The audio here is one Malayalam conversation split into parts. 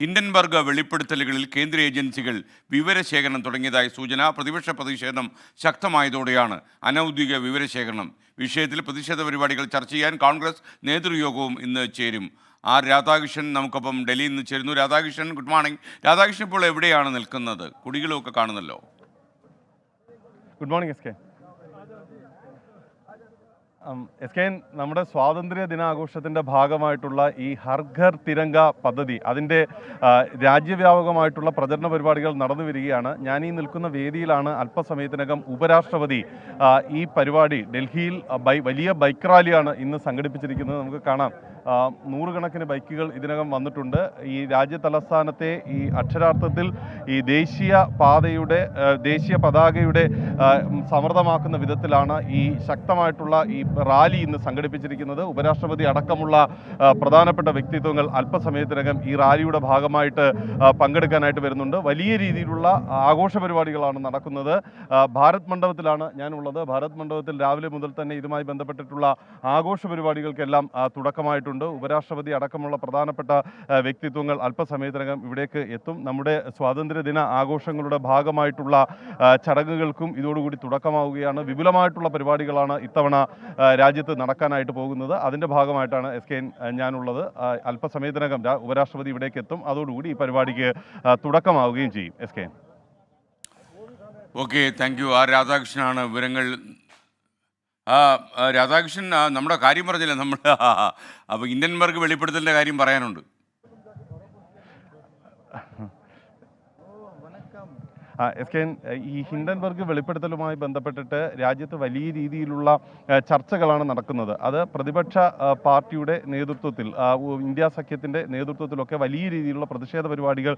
ഹിൻഡൻബർഗ് വെളിപ്പെടുത്തലുകളിൽ കേന്ദ്ര ഏജൻസികൾ വിവരശേഖരണം തുടങ്ങിയതായി സൂചന പ്രതിപക്ഷ പ്രതിഷേധം ശക്തമായതോടെയാണ് അനൗദ്യോഗിക വിവരശേഖരണം. വിഷയത്തിൽ പ്രതിഷേധ പരിപാടികൾ ചർച്ച ചെയ്യാൻ കോൺഗ്രസ് നേതൃയോഗവും ഇന്ന് ചേരും. ആർ രാധാകൃഷ്ണൻ നമുക്കൊപ്പം ഡൽഹിയിൽ നിന്ന് ചേരുന്നു. Radhakrishnan good morning. രാധാകൃഷ്ണൻ ഇപ്പോൾ എവിടെയാണ് നിൽക്കുന്നത്? കുടികളുമൊക്കെ കാണുന്നല്ലോ. Good morning S K. S K നമ്മുടെ സ്വാതന്ത്ര്യ ദിനാഘോഷത്തിന്റെ ഭാഗമായിട്ടുള്ള ഈ ഹർഘർ തിരങ്ക പദ്ധതി അതിന്റെ രാജ്യവ്യാപകമായിട്ടുള്ള പ്രചരണ പരിപാടികൾ നടന്നു വരികയാണ്. ഞാൻ ഈ നിൽക്കുന്ന വേദിയിലാണ് അല്പസമയത്തിനകം ഉപരാഷ്ട്രപതി ഈ പരിപാടി ഡൽഹിയിൽ ബൈ വലിയ ബൈക്ക് റാലിയാണ് ഇന്ന് സംഘടിപ്പിച്ചിരിക്കുന്നത്. നമുക്ക് കാണാം. നൂറുകണക്കിന് ബൈക്കുകൾ ഇതിനകം വന്നിട്ടുണ്ട്. ഈ രാജ്യ തലസ്ഥാനത്തെ ഈ അക്ഷരാർത്ഥത്തിൽ ഈ ദേശീയ പാതയുടെ ദേശീയ പതാകയുടെ സമൃദ്ധമാക്കുന്ന വിധത്തിലാണ് ഈ ശക്തമായിട്ടുള്ള ഈ റാലി ഇന്ന് സംഘടിപ്പിച്ചിരിക്കുന്നത്. ഉപരാഷ്ട്രപതി അടക്കമുള്ള പ്രധാനപ്പെട്ട വ്യക്തിത്വങ്ങൾ അല്പസമയത്തിനകം ഈ റാലിയുടെ ഭാഗമായിട്ട് പങ്കെടുക്കാനായിട്ട് വരുന്നുണ്ട്. വലിയ രീതിയിലുള്ള ആഘോഷ പരിപാടികളാണ് നടക്കുന്നത്. ഭാരത് മണ്ഡപത്തിലാണ് ഞാനുള്ളത്. ഭാരത് മണ്ഡപത്തിൽ രാവിലെ മുതൽ തന്നെ ഇതുമായി ബന്ധപ്പെട്ടിട്ടുള്ള ആഘോഷ പരിപാടികൾക്കെല്ലാം ആ, തുടക്കമായിട്ടുണ്ട് ഉപരാഷ്ട്രപതി അടക്കമുള്ള പ്രധാനപ്പെട്ട വ്യക്തിത്വങ്ങൾ അല്പസമയത്തിനകം ഇവിടേക്ക് എത്തും. നമ്മുടെ സ്വാതന്ത്ര്യദിന ആഘോഷങ്ങളുടെ ഭാഗമായിട്ടുള്ള ചടങ്ങുകൾക്കും ഇതോടുകൂടി തുടക്കമാവുകയാണ്. വിപുലമായിട്ടുള്ള പരിപാടികളാണ് ഇത്തവണ രാജ്യത്ത് നടക്കാനായിട്ട് പോകുന്നത്. അതിന്റെ ഭാഗമായിട്ടാണ് എസ് കെ ഞാനുള്ളത്. അല്പസമയത്തിനകം ഉപരാഷ്ട്രപതി ഇവിടേക്ക് എത്തും. അതോടുകൂടി ഈ പരിപാടിക്ക് തുടക്കമാവുകയും ചെയ്യും. S K okay thank you R രാധാകൃഷ്ണനാണ് വിവരങ്ങൾ രാധാകൃഷ്ണൻ നമ്മുടെ കാര്യം പറഞ്ഞില്ല നമ്മൾ അപ്പോൾ ഇന്ത്യൻമാർക്ക് വെളിപ്പെടുത്തലിന്റെ കാര്യം പറയാനുണ്ട്. എസ് കെ ഈ ഹിൻഡൻബർഗ് വെളിപ്പെടുത്തലുമായി ബന്ധപ്പെട്ടിട്ട് രാജ്യത്ത് വലിയ രീതിയിലുള്ള ചർച്ചകളാണ് നടക്കുന്നത്. അത് പ്രതിപക്ഷ പാർട്ടിയുടെ നേതൃത്വത്തിൽ ഇന്ത്യ സഖ്യത്തിന്റെ നേതൃത്വത്തിലൊക്കെ വലിയ രീതിയിലുള്ള പ്രതിഷേധ പരിപാടികൾ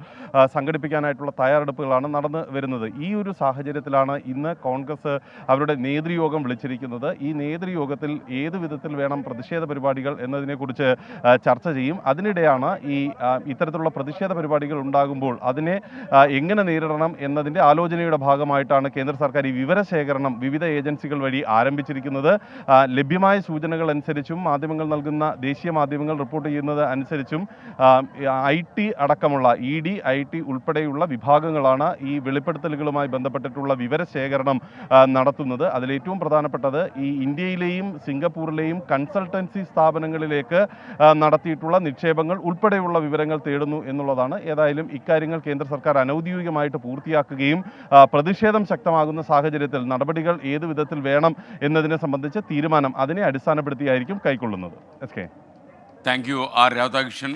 സംഘടിപ്പിക്കാനായിട്ടുള്ള തയ്യാറെടുപ്പുകളാണ് നടന്നു വരുന്നത്. ഈ ഒരു സാഹചര്യത്തിലാണ് ഇന്ന് കോൺഗ്രസ് അവരുടെ നേതൃയോഗം വിളിച്ചിരിക്കുന്നത്. ഈ നേതൃയോഗത്തിൽ ഏത് വിധത്തിൽ വേണം പ്രതിഷേധ പരിപാടികൾ എന്നതിനെക്കുറിച്ച് ചർച്ച ചെയ്യും. അതിനിടെയാണ് ഈ ഇത്തരത്തിലുള്ള പ്രതിഷേധ പരിപാടികൾ ഉണ്ടാകുമ്പോൾ അതിനെ എങ്ങനെ നേരിടണം എന്നതിന്റെ ആലോചനയുടെ ഭാഗമായിട്ടാണ് കേന്ദ്ര സർക്കാർ ഈ വിവരശേഖരണം വിവിധ ഏജൻസികൾ വഴി ആരംഭിച്ചിരിക്കുന്നത്. ലഭ്യമായ സൂചനകൾ അനുസരിച്ചും മാധ്യമങ്ങൾ നൽകുന്ന ദേശീയ മാധ്യമങ്ങൾ റിപ്പോർട്ട് ചെയ്യുന്നത് അനുസരിച്ചും ഐ ടി അടക്കമുള്ള ഇ ഡി ഐ ടി ഉൾപ്പെടെയുള്ള വിഭാഗങ്ങളാണ് ഈ വെളിപ്പെടുത്തലുകളുമായി ബന്ധപ്പെട്ടിട്ടുള്ള വിവരശേഖരണം നടത്തുന്നത്. അതിലേറ്റവും പ്രധാനപ്പെട്ടത് ഈ ഇന്ത്യയിലെയും സിംഗപ്പൂരിലെയും കൺസൾട്ടൻസി സ്ഥാപനങ്ങളിലേക്ക് നടത്തിയിട്ടുള്ള നിക്ഷേപങ്ങൾ ഉൾപ്പെടെയുള്ള വിവരങ്ങൾ തേടുന്നു എന്നുള്ളതാണ്. ഏതായാലും ഇക്കാര്യങ്ങൾ കേന്ദ്ര സർക്കാർ അനൗദ്യോഗികമായിട്ട് പൂർത്തിയാക്കുകയും ആ, പ്രതിഷേധം ശക്തമാകുന്ന സാഹചര്യത്തിൽ നടപടികൾ ഏത് വിധത്തിൽ വേണം എന്നതിനെ സംബന്ധിച്ച് തീരുമാനം അതിനെ അടിസ്ഥാനപ്പെടുത്തിയായിരിക്കും കൈക്കൊള്ളുന്നത്. S K thank you R Radhakrishnan.